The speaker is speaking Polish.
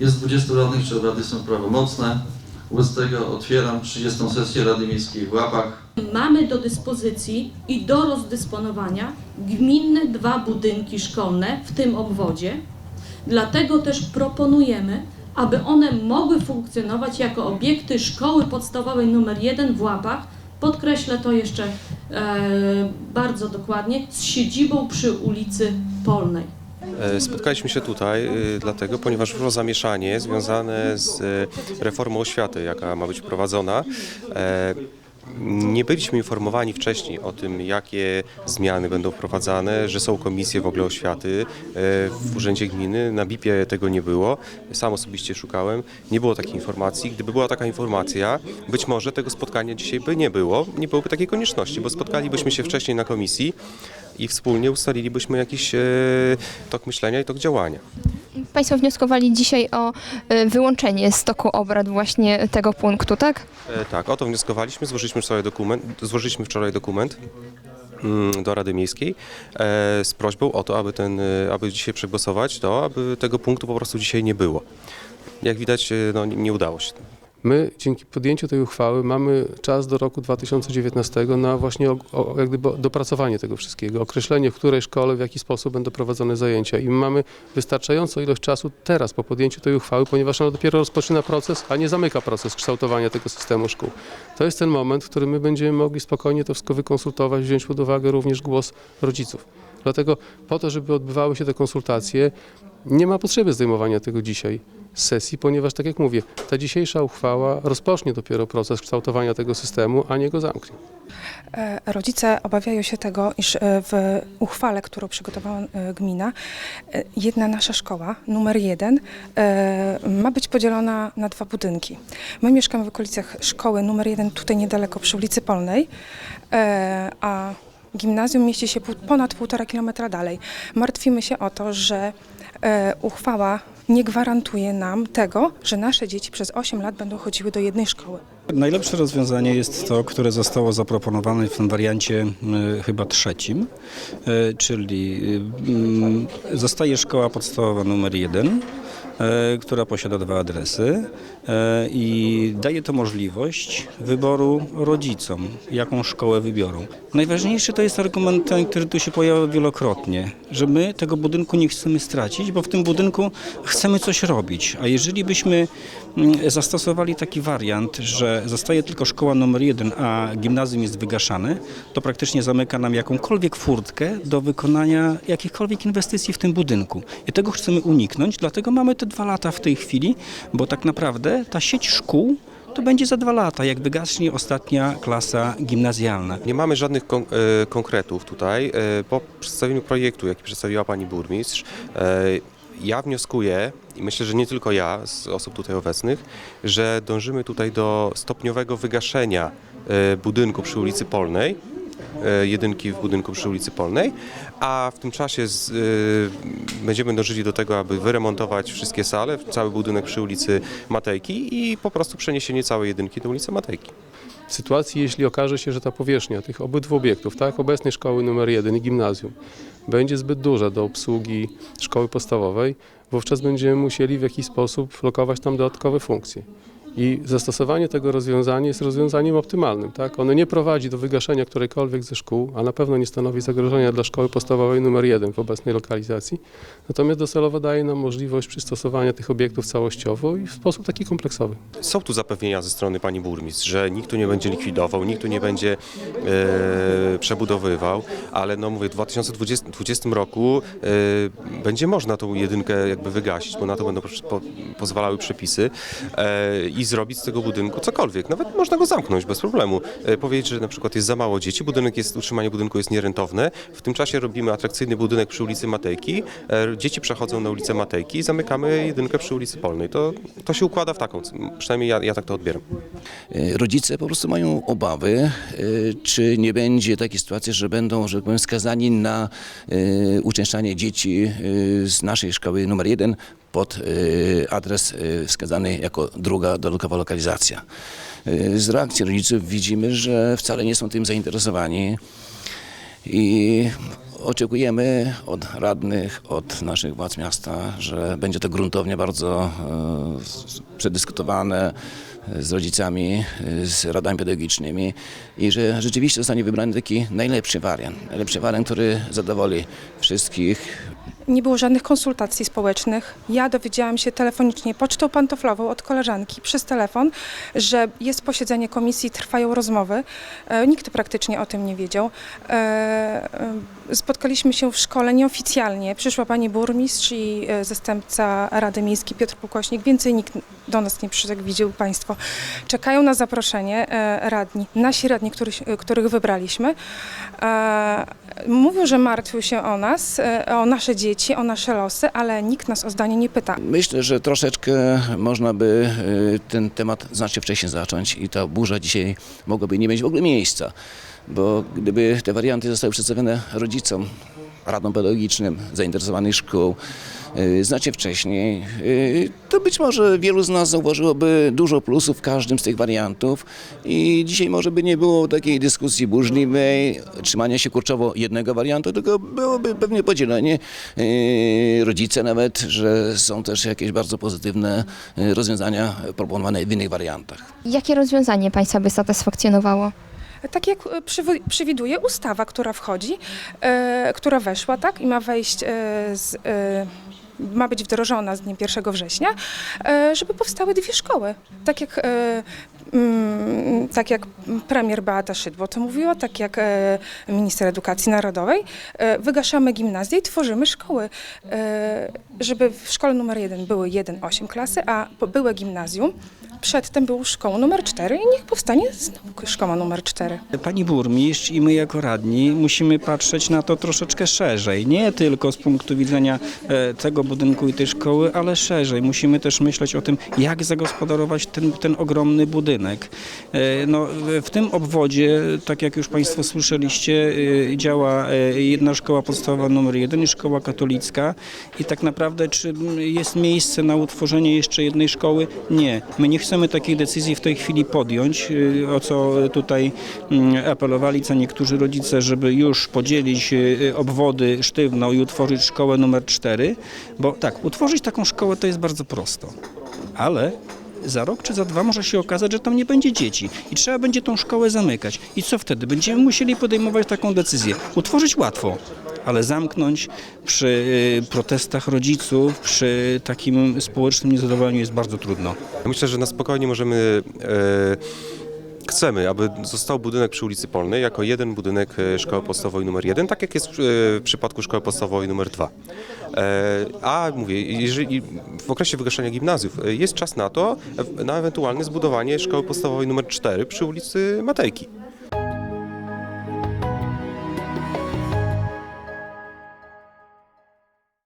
Jest 20 radnych, czy obrady są prawomocne. Wobec tego otwieram 30. sesję Rady Miejskiej w Łapach. Mamy do dyspozycji i do rozdysponowania gminne dwa budynki szkolne w tym obwodzie. Dlatego też proponujemy, aby one mogły funkcjonować jako obiekty szkoły podstawowej nr 1 w Łapach. Podkreślę to jeszcze e, bardzo dokładnie, z siedzibą przy ulicy Polnej. E, Spotkaliśmy się tutaj e, dlatego, ponieważ było zamieszanie związane z e, reformą oświaty, jaka ma być wprowadzona. E, Nie byliśmy informowani wcześniej o tym, jakie zmiany będą wprowadzane, że są komisje w ogóle oświaty w Urzędzie Gminy. Na BIP-ie tego nie było. Sam osobiście szukałem. Nie było takiej informacji. Gdyby była taka informacja, być może tego spotkania dzisiaj by nie było. Nie byłoby takiej konieczności, bo spotkalibyśmy się wcześniej na komisji i wspólnie ustalilibyśmy jakiś e, tok myślenia i tok działania. Państwo wnioskowali dzisiaj o y, wyłączenie z toku obrad właśnie tego punktu, tak? E, Tak, o to wnioskowaliśmy, złożyliśmy wczoraj dokument, złożyliśmy wczoraj dokument mm, do Rady Miejskiej e, z prośbą o to, aby, ten, e, aby dzisiaj przegłosować to, aby tego punktu po prostu dzisiaj nie było. Jak widać, e, no, nie udało się. My dzięki podjęciu tej uchwały mamy czas do roku 2019 na właśnie o, o, jak gdyby dopracowanie tego wszystkiego, określenie w której szkole, w jaki sposób będą prowadzone zajęcia i my mamy wystarczającą ilość czasu teraz po podjęciu tej uchwały, ponieważ ona dopiero rozpoczyna proces, a nie zamyka proces kształtowania tego systemu szkół. To jest ten moment, w którym my będziemy mogli spokojnie to wszystko wykonsultować, wziąć pod uwagę również głos rodziców. Dlatego po to, żeby odbywały się te konsultacje, nie ma potrzeby zdejmowania tego dzisiaj sesji, ponieważ tak jak mówię, ta dzisiejsza uchwała rozpocznie dopiero proces kształtowania tego systemu, a nie go zamknie. E, Rodzice obawiają się tego, iż e, w uchwale, którą przygotowała e, gmina, jedna nasza szkoła, numer jeden, ma być podzielona na dwa budynki. My mieszkamy w okolicach szkoły numer jeden, tutaj niedaleko przy ulicy Polnej, a gimnazjum mieści się ponad półtora kilometra dalej. Martwimy się o to, że uchwała nie gwarantuje nam tego, że nasze dzieci przez 8 lat będą chodziły do jednej szkoły. Najlepsze rozwiązanie jest to, które zostało zaproponowane w tym wariancie y, chyba trzecim, y, czyli y, mm, zostaje szkoła podstawowa numer jeden, która posiada dwa adresy y, i daje to możliwość wyboru rodzicom, jaką szkołę wybiorą. Najważniejszy to jest argument który tu się pojawiał wielokrotnie, że my tego budynku nie chcemy stracić, bo w tym budynku chcemy coś robić, a jeżeli byśmy zastosowali taki wariant, że zostaje tylko szkoła numer jeden, a gimnazjum jest wygaszane, to praktycznie zamyka nam jakąkolwiek furtkę do wykonania jakichkolwiek inwestycji w tym budynku. I tego chcemy uniknąć, dlatego mamy te dwa lata w tej chwili, bo tak naprawdę ta sieć szkół to będzie za dwa lata, jak wygaśnie ostatnia klasa gimnazjalna. Nie mamy żadnych kon- e, konkretów tutaj. E, Po przedstawieniu projektu, jaki przedstawiła pani burmistrz, e, ja wnioskuję, i myślę, że nie tylko ja z osób tutaj obecnych, że dążymy tutaj do stopniowego wygaszenia e, budynku przy ulicy Polnej, jedynki w budynku przy ulicy Polnej, a w tym czasie z, e, będziemy dążyli do tego, aby wyremontować wszystkie sale, cały budynek przy ulicy Matejki i po prostu przeniesienie całej jedynki do ulicy Matejki. W sytuacji, jeśli okaże się, że ta powierzchnia tych obydwu obiektów, tak, obecnej szkoły numer jeden i gimnazjum, będzie zbyt duża do obsługi szkoły podstawowej, wówczas będziemy musieli w jakiś sposób lokować tam dodatkowe funkcje. I zastosowanie tego rozwiązania jest rozwiązaniem optymalnym. Tak? Ono nie prowadzi do wygaszenia którejkolwiek ze szkół, a na pewno nie stanowi zagrożenia dla szkoły podstawowej numer jeden w obecnej lokalizacji. Natomiast docelowo daje nam możliwość przystosowania tych obiektów całościowo i w sposób taki kompleksowy. Są tu zapewnienia ze strony pani burmistrz, że nikt tu nie będzie likwidował, nikt tu nie będzie e, przebudowywał, ale no mówię, w 2020 2020 roku e, będzie można tą jedynkę jakby wygasić, bo na to będą po, po, pozwalały przepisy e, i zrobić z tego budynku cokolwiek. Nawet można go zamknąć bez problemu. E, powiedzieć, że na przykład jest za mało dzieci, budynek jest, utrzymanie budynku jest nierentowne. W tym czasie robimy atrakcyjny budynek przy ulicy Matejki, e, dzieci przechodzą na ulicę Matejki i zamykamy jedynkę przy ulicy Polnej. To, to się układa w taką, przynajmniej ja, ja tak to odbieram. E, Rodzice po prostu mają obawy, czy nie będzie takiej sytuacji, że będą, że tak powiem, skazani na uczęszczanie dzieci z naszej szkoły numer jeden pod e, adres e, wskazany jako druga dodatkowa lokalizacja. E, Z reakcji rodziców widzimy, że wcale nie są tym zainteresowani. i oczekujemy od radnych, od naszych władz miasta, że będzie to gruntownie bardzo przedyskutowane z rodzicami, z radami pedagogicznymi i że rzeczywiście zostanie wybrany taki najlepszy wariant. Najlepszy wariant, który zadowoli wszystkich, Nie było żadnych konsultacji społecznych. Ja dowiedziałam się telefonicznie, pocztą pantoflową od koleżanki przez telefon, że jest posiedzenie komisji, trwają rozmowy. E, Nikt praktycznie o tym nie wiedział. E, e, Spotkaliśmy się w szkole nieoficjalnie. Przyszła pani burmistrz i zastępca Rady Miejskiej Piotr Pukośnik. Więcej nikt do nas nie przyszedł, jak państwo. Czekają na zaproszenie radni, nasi radni, których, wybraliśmy. Mówią, że martwią się o nas, o nasze dzieci, o nasze losy, ale nikt nas o zdanie nie pyta. Myślę, że troszeczkę można by y, ten temat znacznie wcześniej zacząć i ta burza dzisiaj mogłaby nie mieć w ogóle miejsca, bo gdyby te warianty zostały przedstawione rodzicom, radom pedagogicznym zainteresowanych szkół y, znacznie wcześniej, y, to być może wielu z nas zauważyłoby dużo plusów w każdym z tych wariantów i dzisiaj może by nie było takiej dyskusji burzliwej, trzymania się kurczowo jednego wariantu, tylko byłoby pewnie podzielenie yy, rodzice nawet, że są też jakieś bardzo pozytywne rozwiązania proponowane w innych wariantach. Jakie rozwiązanie Państwa by satysfakcjonowało? Tak jak przewiduje ustawa, która wchodzi, e, która weszła, tak, i ma wejść e, z. E, ma być wdrożona z dniem 1 września, e, żeby powstały dwie szkoły. Tak jak, e, tak jak premier Beata Szydło to mówiła, tak jak e, minister edukacji narodowej, e, wygaszamy gimnazje i tworzymy szkoły, e, żeby w szkole numer jeden były 1-8 klasy, a byłe gimnazjum przedtem było szkołą numer 4 i niech powstanie znowu szkoła numer 4. Pani burmistrz i my jako radni musimy patrzeć na to troszeczkę szerzej. Nie tylko z punktu widzenia tego budynku i tej szkoły, ale szerzej. Musimy też myśleć o tym, jak zagospodarować ten, ten ogromny budynek. E, No, w tym obwodzie, tak jak już Państwo słyszeliście, e, działa e, jedna szkoła podstawowa numer jeden szkoła katolicka. I tak naprawdę, czy jest miejsce na utworzenie jeszcze jednej szkoły? Nie. My nie chcemy takiej decyzji w tej chwili podjąć, o co tutaj mm, apelowali co niektórzy rodzice, żeby już podzielić obwody sztywno i utworzyć szkołę numer 4, bo tak, utworzyć taką szkołę to jest bardzo prosto, ale za rok czy za dwa może się okazać, że tam nie będzie dzieci i trzeba będzie tą szkołę zamykać. I co wtedy? Będziemy musieli podejmować taką decyzję. Utworzyć łatwo, ale zamknąć przy y, protestach rodziców, przy takim społecznym niezadowoleniu jest bardzo trudno. Myślę, że na spokojnie możemy. E, chcemy, aby został budynek przy ulicy Polnej jako jeden budynek e, Szkoły Podstawowej numer 1, tak jak jest e, w przypadku Szkoły Podstawowej numer 2. A mówię, jeżeli w okresie wygaszania gimnazjów e, jest czas na to, e, na ewentualne zbudowanie szkoły podstawowej numer cztery przy ulicy Matejki.